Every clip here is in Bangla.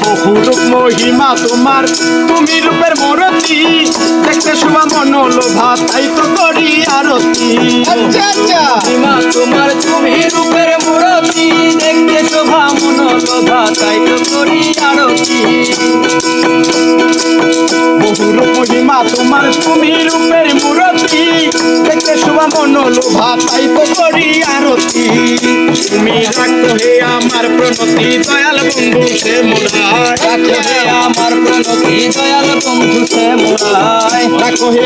বহুরূপ মহিমা তোমার। তুমি রূপের মরতি দেখতে শুভা মনোলোভা তাই তো করি আরতি। আচ্ছা আচ্ছা। মা তোমার তুমি রূপের মূরতি দেখতে শোভা মনোলোভা তাই তো করি আরতি। বহুরূপ মহিমা তোমার তুমি রূপের মূরতি দেখতে শুভা মনোলোভা তাই তো করি আরতি। তুমি রাখো হে দয়াল বন্ধু সে মনে আমার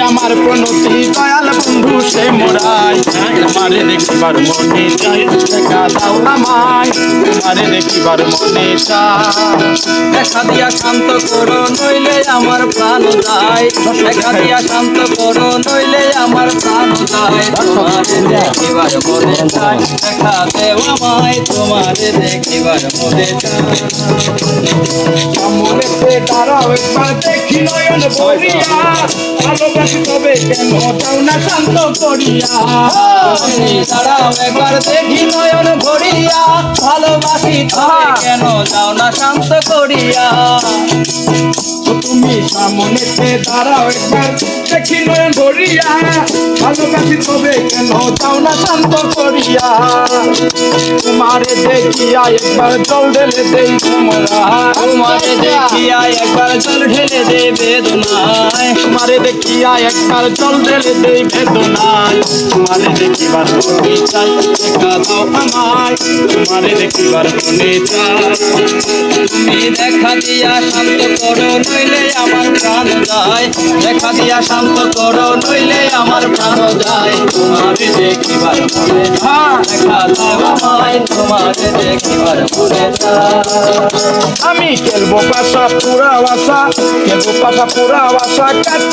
আমার প্রণতি, দয়াল বন্ধু সে মোরায় আমারে দেখিবার মনে চাই, দেখা দেখিবার মনে দেখা দিয়া শান্ত করো, নইলে আমার প্রাণ যায়। দেখা দিয়া শান্ত করো, নইলে আমার প্রাণ যায়। তোমারে দেখিবার মনে চাই, দেখা দেও আমায়। তোমারে দেখিবার মনে চাই। সামনেতে দাঁড়াও একবার দেখি নয়ন ভরিয়া ভালোবাসি তবে কেন দাও না শান্ত করিয়া? দাঁড়াও একবার দেখি নয়ন ভরিয়া ভালোবাসি তবে কেন যাও না শান্ত করিয়া? তুমি সামনেতে দাঁড়াও একবার দেখি নয়ন ভরিয়া ভালোবাসি তবে কেন দাও না শান্ত করিয়া? তোমারে দেখিয়া একবার জল ঢেলে দেই তোমরা। তোমারে দেখিয়া একবার জল ঢেলে দে বেদনায় তোমারে দেখিয়া একবার জল ঢেলে দেই বেদনায়, তোমারে দেখিবার মনে চাই, দেখা দাও আমায়, তোমারে দেখিবার মনে চাই। তুমি দেখা দিয়া শান্ত করো, নইলে আমার প্রাণ যায়। দেখা দিয়া শান্ত করো, নইলে আমার প্রাণ যায়। তোমারে দেখিবার মনে হ্যাঁ দেখা দাও আমায়, তোমারে দেখিবার মনে যায় আমি খেলব পাশা পুরা বাসা খেলব পাশা পুরা বাসা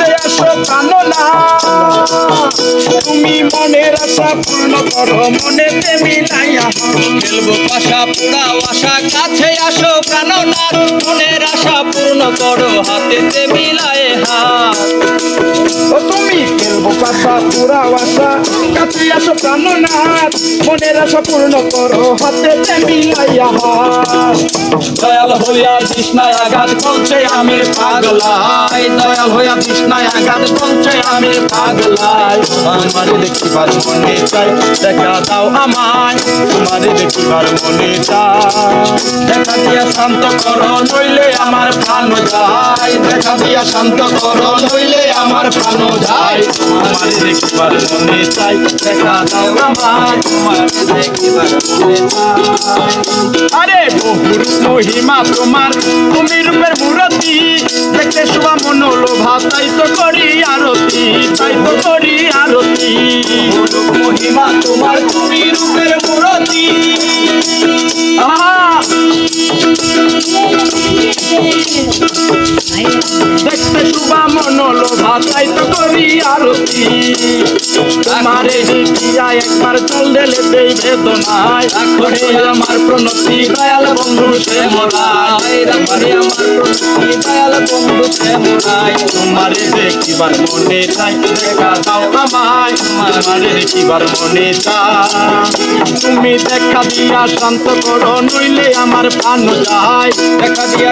কাছে আসো কানো না। তুমি মনের আশা পূর্ণ করো মনেতে মিলাইয়া খেলব পাশা পুরা আশা কাছে আসো প্রাণনাথ মনের আশা পূর্ণ করো হাতেতে মিলায়ে হাত। পাশা পুরা বাসা কাছে আসো প্রাণনাথ, মনের আশা পূর্ণ করো, হাতে মিলাইয়া দয়াল হইয়া তৃষ্ণায় আঘাত করছে আমি পাগলাই। দয়াল হইয়া তৃষ্ণায় আঘাত করছে আমি পাগলাই। তোমারে দেখিবার মনে চাই, দেখা দাও আমায়। তোমারে দেখিবার মনে চাই। দেখা দিয়া শান্ত করো, নইলে আমার প্রাণ যায়। দেখা দিয়া শান্ত করো, নইলে আমার প্রাণ যায়। তোমারে দেখিবার মনে চাই দেখা দাও আমায় তোমার দেখিবার মনে মনোলোভা, তাই তো করি আরতি, তাই তো দেখতে শুভা মনোলোভা তাই তো করি আরতি তোমারে দেখিয়া একবার চল ঢেলে দেই বেদনায় রাখরে আমার প্রণতি দয়াল বন্ধু সে মোরাই রাখরে আমার প্রণতি দয়াল বন্ধু সে মোরাই তোমারে দেখিবার মনে চাই দেখা দাও আমায় তোমারে দেখিবার মনে চাই তুমি দেখা দিয়া শান্ত করো, নইলে আমার প্রাণ যায়। দেখা দিয়া